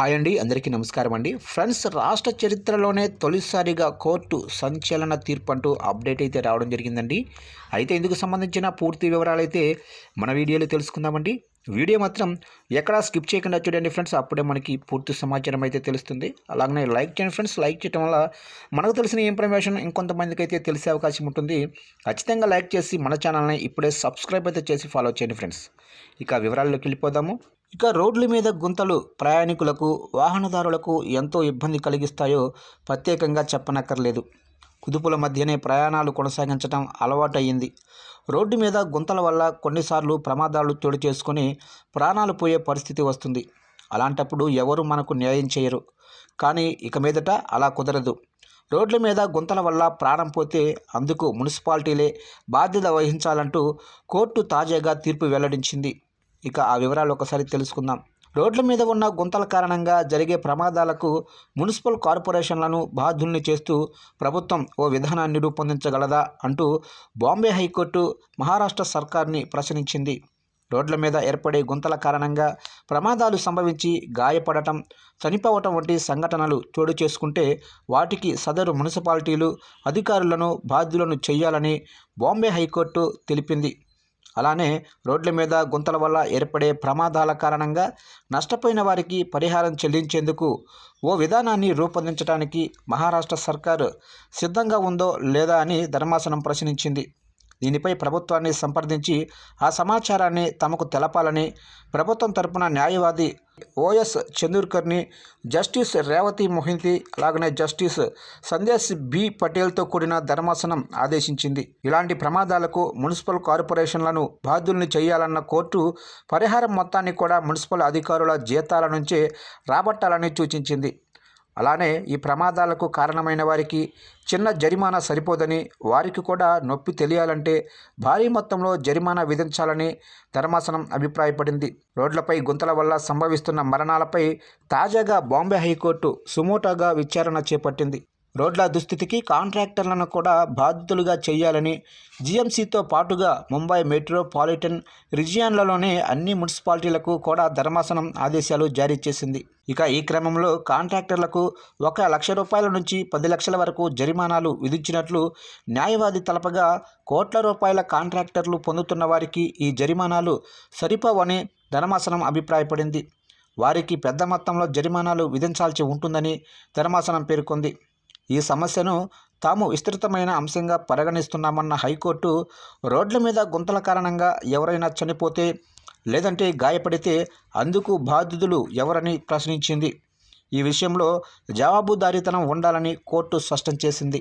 Hi అండి అందరికీ నమస్కారం అండి. ఫ్రెండ్స్ రాష్ట్ర చరిత్రలోనే తొలిసారిగా కోర్టు సంచలన తీర్పు అంటూ అప్డేట్ అయితే రావడం జరిగిందండి. అయితే ఇందుకు సంబంధించిన పూర్తి వివరాలు అయితే మన వీడియోలో తెలుసుకుందామండి. వీడియో మాత్రం ఎక్కడా స్కిప్ చేయకుండా చూడండి ఫ్రెండ్స్. అప్పుడే మనకి పూర్తి సమాచారం అయితే తెలుస్తుంది. అలాగనే లైక్ చేయండి ఫ్రెండ్స్. లైక్ చేయడం వల్ల మనకు తెలిసిన ఇన్ఫర్మేషన్ ఇంకొంతమందికి అయితే తెలిసే అవకాశం ఉంటుంది. ఖచ్చితంగా లైక్ చేసి మన ఛానల్ని ఇప్పుడే సబ్స్క్రైబ్ అయితే చేసి ఫాలో చేయండి ఫ్రెండ్స్. ఇక వివరాల్లోకి వెళ్ళిపోదాము. ఇక రోడ్ల మీద గుంతలు ప్రయాణికులకు వాహనదారులకు ఎంతో ఇబ్బంది కలిగిస్తాయో ప్రత్యేకంగా చెప్పనక్కర్లేదు. కుదుపుల మధ్యనే ప్రయాణాలు కొనసాగించడం అలవాటయ్యింది. రోడ్డు మీద గుంతల వల్ల కొన్నిసార్లు ప్రమాదాలు చోటు చేసుకొని ప్రాణాలు పోయే పరిస్థితి వస్తుంది. అలాంటప్పుడు ఎవరు మనకు న్యాయం చేయరు. కానీ ఇక మీదట అలా కుదరదు. రోడ్ల మీద గుంతల వల్ల ప్రాణం పోతే అందుకు మున్సిపాలిటీలే బాధ్యత వహించాలంటూ కోర్టు తాజాగా తీర్పు వెల్లడించింది. ఇక ఆ వివరాలు ఒకసారి తెలుసుకుందాం. రోడ్ల మీద ఉన్న గుంతల కారణంగా జరిగే ప్రమాదాలకు మున్సిపల్ కార్పొరేషన్లను బాధ్యుల్ని చేస్తూ ప్రభుత్వం ఓ విధానాన్ని రూపొందించగలదా అంటూ బాంబే హైకోర్టు మహారాష్ట్ర సర్కార్ని ప్రశ్నించింది. రోడ్ల మీద ఏర్పడే గుంతల కారణంగా ప్రమాదాలు సంభవించి గాయపడటం చనిపోవటం వంటి సంఘటనలు చోటు చేసుకుంటే వాటికి సదరు మున్సిపాలిటీలు అధికారులను బాధ్యులను చేయాలని బాంబే హైకోర్టు తెలిపింది. అలానే రోడ్ల మీద గుంతల వల్ల ఏర్పడే ప్రమాదాల కారణంగా నష్టపోయిన వారికి పరిహారం చెల్లించేందుకు ఓ విధానాన్ని రూపొందించడానికి మహారాష్ట్ర సర్కారు సిద్ధంగా ఉందో లేదా అని ధర్మాసనం ప్రశ్నించింది. దీనిపై ప్రభుత్వాన్ని సంప్రదించి ఆ సమాచారాన్ని తమకు తెలపాలని ప్రభుత్వం తరపున న్యాయవాది ఓఎస్ చందూర్కర్ని జస్టిస్ రేవతి మొహింతి అలాగనే జస్టిస్ సందేశ్ బి పటేల్తో కూడిన ధర్మాసనం ఆదేశించింది. ఇలాంటి ప్రమాదాలకు మున్సిపల్ కార్పొరేషన్లను బాధ్యుల్ని చేయాలన్న కోర్టు పరిహారం మొత్తాన్ని కూడా మున్సిపల్ అధికారుల జీతాల నుంచే రాబట్టాలని సూచించింది. అలానే ఈ ప్రమాదాలకు కారణమైన వారికి చిన్న జరిమానా సరిపోదని వారికి కూడా నొప్పి తెలియాలంటే భారీ మొత్తంలో జరిమానా విధించాలని ధర్మాసనం అభిప్రాయపడింది. రోడ్లపై గుంతల వల్ల సంభవిస్తున్న మరణాలపై తాజాగా బాంబే హైకోర్టు సుమోటాగా విచారణ చేపట్టింది. రోడ్ల దుస్థితికి కాంట్రాక్టర్లను కూడా బాధితులుగా చేయాలని జీఎంసీతో పాటుగా ముంబై మెట్రోపాలిటన్ రిజియన్లలోనే అన్ని మున్సిపాలిటీలకు కూడా ధర్మాసనం ఆదేశాలు జారీ చేసింది. ఇక ఈ క్రమంలో కాంట్రాక్టర్లకు ఒక లక్ష రూపాయల నుంచి పది లక్షల వరకు జరిమానాలు విధించినట్లు న్యాయవాది తలపగా కోట్ల రూపాయల కాంట్రాక్టర్లు పొందుతున్న వారికి ఈ జరిమానాలు సరిపోవని ధర్మాసనం అభిప్రాయపడింది. వారికి పెద్ద మొత్తంలో జరిమానాలు విధించాల్సి ఉంటుందని ధర్మాసనం పేర్కొంది. ఈ సమస్యను తాము విస్తృతమైన అంశంగా పరిగణిస్తున్నామన్న హైకోర్టు రోడ్ల మీద గుంతల కారణంగా ఎవరైనా చనిపోతే లేదంటే గాయపడితే అందుకు బాధ్యులు ఎవరని ప్రశ్నించింది. ఈ విషయంలో జవాబుదారీతనం ఉండాలని కోర్టు స్పష్టం చేసింది.